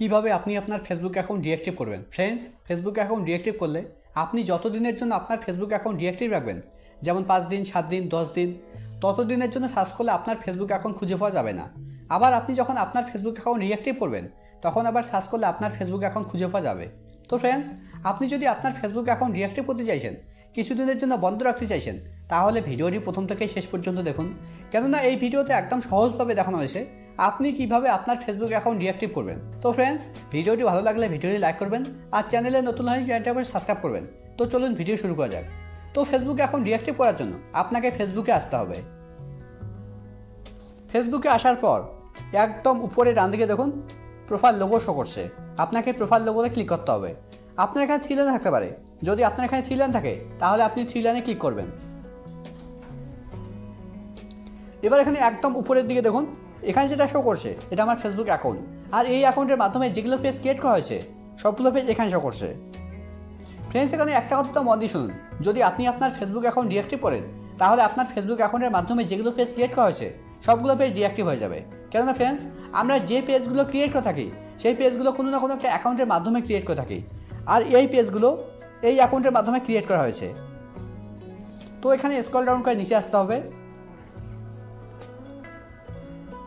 কীভাবে আপনি আপনার ফেসবুক অ্যাকাউন্ট ডিঅ্যাক্টিভ করবেন? ফ্রেন্ডস ফেসবুক অ্যাকাউন্ট ডিঅ্যাক্টিভ করলে আপনি যত দিনের জন্য আপনার ফেসবুক অ্যাকাউন্ট ডিঅ্যাক্টিভ রাখবেন, যেমন পাঁচ দিন, সাত দিন, দশ দিন তত দিনের জন্য সার্চ করলে আপনার ফেসবুক অ্যাকাউন্ট খুঁজে পাওয়া যাবে না। আবার আপনি যখন আপনার ফেসবুক অ্যাকাউন্ট রিঅ্যাক্টিভ করবেন, তখন আবার সার্চ করলে আপনার ফেসবুক অ্যাকাউন্ট খুঁজে পাওয়া যাবে। তো ফ্রেন্ডস আপনি যদি আপনার ফেসবুক অ্যাকাউন্ট রিঅ্যাক্টিভ করতে চাইছেন, কিছুদিনের জন্য বন্ধ রাখতে চাইছেন, তাহলে ভিডিওটি প্রথম থেকে শেষ পর্যন্ত দেখুন। কেননা এই ভিডিওতে একদম সহজভাবে দেখানো হয়েছে আপনি কীভাবে আপনার ফেসবুক অ্যাকাউন্ট ডিঅ্যাক্টিভ করবেন? তো ফ্রেন্ডস ভিডিওটি ভালো লাগলে ভিডিওটি লাইক করবেন আর চ্যানেলে নতুন হলে চ্যানেলটি সাবস্ক্রাইব করবেন। তো চলুন ভিডিও শুরু করা যাক। তো ফেসবুক অ্যাকাউন্ট ডিঅ্যাক্টিভ করার জন্য আপনাকে ফেসবুকে আসতে হবে। ফেসবুকে আসার পর একদম উপরে ডান দিকে দেখুন প্রোফাইল লোগো শো করছে। আপনাকে প্রোফাইল লোগোতে ক্লিক করতে হবে। আপনার এখানে থ্রি লাইন থাকতে পারে। যদি আপনার এখানে থ্রি লাইন থাকে, তাহলে আপনি থ্রি লাইনে ক্লিক করবেন। এবার এখানে একদম উপরের দিকে দেখুন এখানে যেটা শো করছে, এটা আমার ফেসবুক অ্যাকাউন্ট আর এই অ্যাকাউন্টের মাধ্যমে যেগুলো পেজ ক্রিয়েট করা হয়েছে, সবগুলো পেজ এখানে শো করছে। ফ্রেন্ডস এখানে একটা কথা মন দিয়ে শুনুন। যদি আপনি আপনার ফেসবুক অ্যাকাউন্ট ডিঅ্যাক্টিভ করেন, তাহলে আপনার ফেসবুক অ্যাকাউন্টের মাধ্যমে যেগুলো পেজ ক্রিয়েট করা হয়েছে, সবগুলো পেজ ডিঅ্যাক্টিভ হয়ে যাবে। কেননা ফ্রেন্ডস আমরা যে পেজগুলো ক্রিয়েট করে থাকি, সেই পেজগুলো কোনো না কোনো একটা অ্যাকাউন্টের মাধ্যমে ক্রিয়েট করে থাকি। আর এই পেজগুলো এই অ্যাকাউন্টের মাধ্যমে ক্রিয়েট করা হয়েছে। তো এখানে স্ক্রল ডাউন করে নিচে আসতে হবে।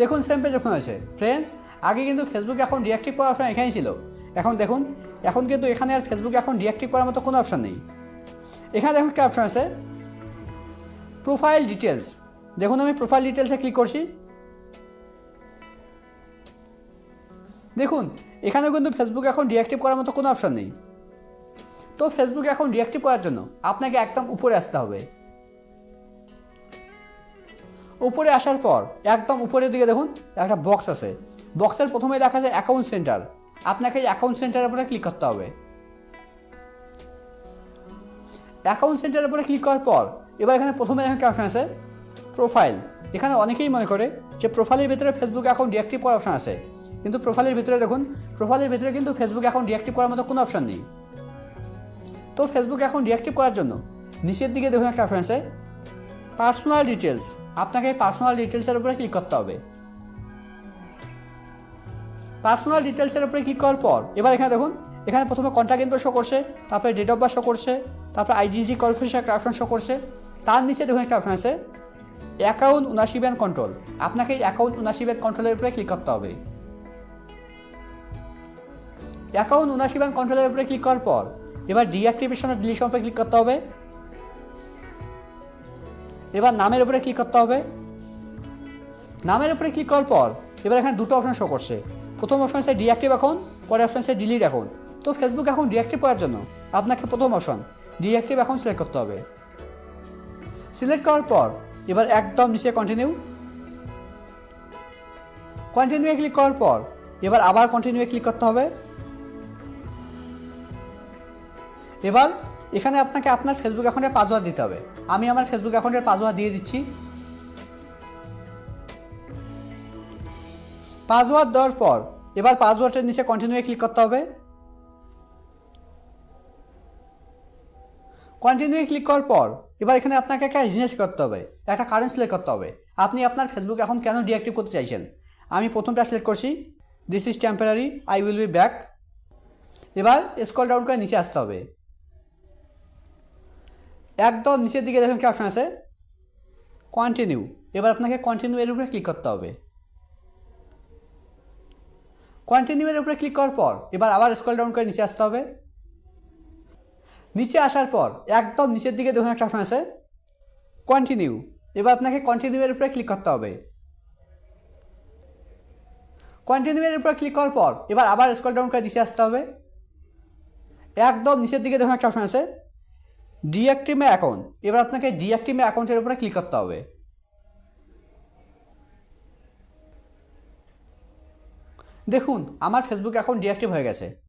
দেখুন সেম পেজ ওপেন হয়েছে ফ্রেন্ডস আগে কিন্তু ফেসবুক এখন ডিঅ্যাক্টিভ করার অপশন এখানেই ছিল। এখন দেখুন, এখন কিন্তু এখানে আর ফেসবুক এখন ডিঅ্যাক্টিভ করার মতো কোনো অপশন নেই। এখানে দেখুন একটা অপশন আছে। প্রোফাইল ডিটেলস দেখুন আমি প্রোফাইল ডিটেলসে ক্লিক করছি। দেখুন, এখানেও কিন্তু ফেসবুক এখন ডিঅ্যাক্টিভ করার মতো কোনো অপশন নেই। তো ফেসবুক এখন ডিঅ্যাক্টিভ করার জন্য আপনাকে একদম উপরে আসতে হবে। উপরে আসার পর একদম উপরের দিকে দেখুন একটা বক্স আছে। বক্সের প্রথমে দেখা যায় অ্যাকাউন্ট সেন্টার আপনাকে এই অ্যাকাউন্ট সেন্টারের উপরে ক্লিক করতে হবে। অ্যাকাউন্ট সেন্টারের উপরে ক্লিক করার পর, এবার এখানে প্রথমে এখানে অপশন আছে প্রোফাইল এখানে অনেকেই মনে করে যে প্রোফাইলের ভিতরে ফেসবুক অ্যাকাউন্ট ডিঅ্যাক্টিভ করার অপশন আছে। কিন্তু প্রোফাইলের ভিতরে দেখুন প্রোফাইলের ভিতরে কিন্তু ফেসবুক অ্যাকাউন্ট ডিঅ্যাক্টিভ করার মতো কোনো অপশন নেই। তো ফেসবুক অ্যাকাউন্ট ডিঅ্যাক্টিভ করার জন্য, নিচের দিকে দেখুন একটা অপশন আছে পার্সোনাল ডিটেলস আপনাকে পার্সোনাল ডিটেলসের উপরে ক্লিক করতে হবে। পার্সোনাল ডিটেলসের উপরে ক্লিক করার পর, এবার এখানে দেখুন, এখানে প্রথমে কন্ট্যাক্ট ইনফো শো করছে, তারপরে ডেট অফ বার্থ শো করছে, তারপরে আইডেন্টি কোয়ালিফিকেশন একটা অপশন শো করছে, তার নিচে দেখুন একটা অপশন আছে অ্যাকাউন্ট উনাশি ব্যান্ড কন্ট্রোল আপনাকে এই অ্যাকাউন্ট উনাশি ব্যান্ড কন্ট্রোলের উপরে ক্লিক করতে হবে। অ্যাকাউন্ট উনাশি ব্যান্ড কন্ট্রোলের উপরে ক্লিক করার পর, এবার ডিঅ্যাক্টিভেশন ডিলিশন উপরে ক্লিক করতে হবে। এবার নামের উপরে ক্লিক করতে হবে। নামের উপরে ক্লিক করার পর এবার এখানে দুটো অপশন শো করছে। প্রথম অপশন আছে ডিঅ্যাক্টিভ এখন পরে অপশন আছে ডিলিট এখন। তো ফেসবুক এখন ডিঅ্যাক্টিভ করার জন্য আপনাকে প্রথম অপশন ডিঅ্যাক্টিভ এখন সিলেক্ট করতে হবে। সিলেক্ট করার পর এবার একদম নিচে কন্টিনিউ কন্টিনিউয়ে ক্লিক করার পর এবার আবার কন্টিনিউয়ে ক্লিক করতে হবে। এবার এখানে আপনাকে আপনার ফেসবুক অ্যাকাউন্টের পাসওয়ার্ড দিতে হবে। আমি আমার ফেসবুক অ্যাকাউন্টের পাসওয়ার্ড দিয়ে দিচ্ছি। পাসওয়ার্ড দেওয়ার পর, এবার পাসওয়ার্ডের নিচে কন্টিনিউয়ে ক্লিক করতে হবে। কন্টিনিউয়ে ক্লিক করার পর, এবার এখানে আপনাকে একটা রিজনেস করতে হবে, একটা কারেন্ট সিলেক্ট করতে হবে। আপনি আপনার ফেসবুক এখন কেন ডিঅ্যাক্টিভ করতে চাইছেন? আমি প্রথমটা সিলেক্ট করছি। This is temporary I will be back এবার স্কল ডাউন করে নিচে আসতে হবে। একদম নিচের দিকে দেখুন কি অপশন আছে? কন্টিনিউ এবার আপনাকে কন্টিনিউ এর উপরে ক্লিক করতে হবে। কন্টিনিউ এর উপরে ক্লিক করার পর এবার আবার স্ক্রল ডাউন করে নিচে আসতে হবে। নিচে আসার পর একদম নিচের দিকে দেখুন একটা অপশন আছে। কন্টিনিউ এবার আপনাকে কন্টিনিউ এর উপরে ক্লিক করতে হবে। কন্টিনিউ এর উপরে ক্লিক করার পর এবার আবার স্ক্রল ডাউন করে নিচে আসতে হবে। একদম নিচের দিকে দেখুন একটা অপশন আছে। ডিঅ্যাক্টিভে অ্যাকাউন্ট এবার আপনাকে ডিঅ্যাক্টিভে অ্যাকাউন্টের উপরে ক্লিক করতে হবে। দেখুন, আমার ফেসবুক অ্যাকাউন্ট ডিঅ্যাক্টিভ হয়ে গেছে।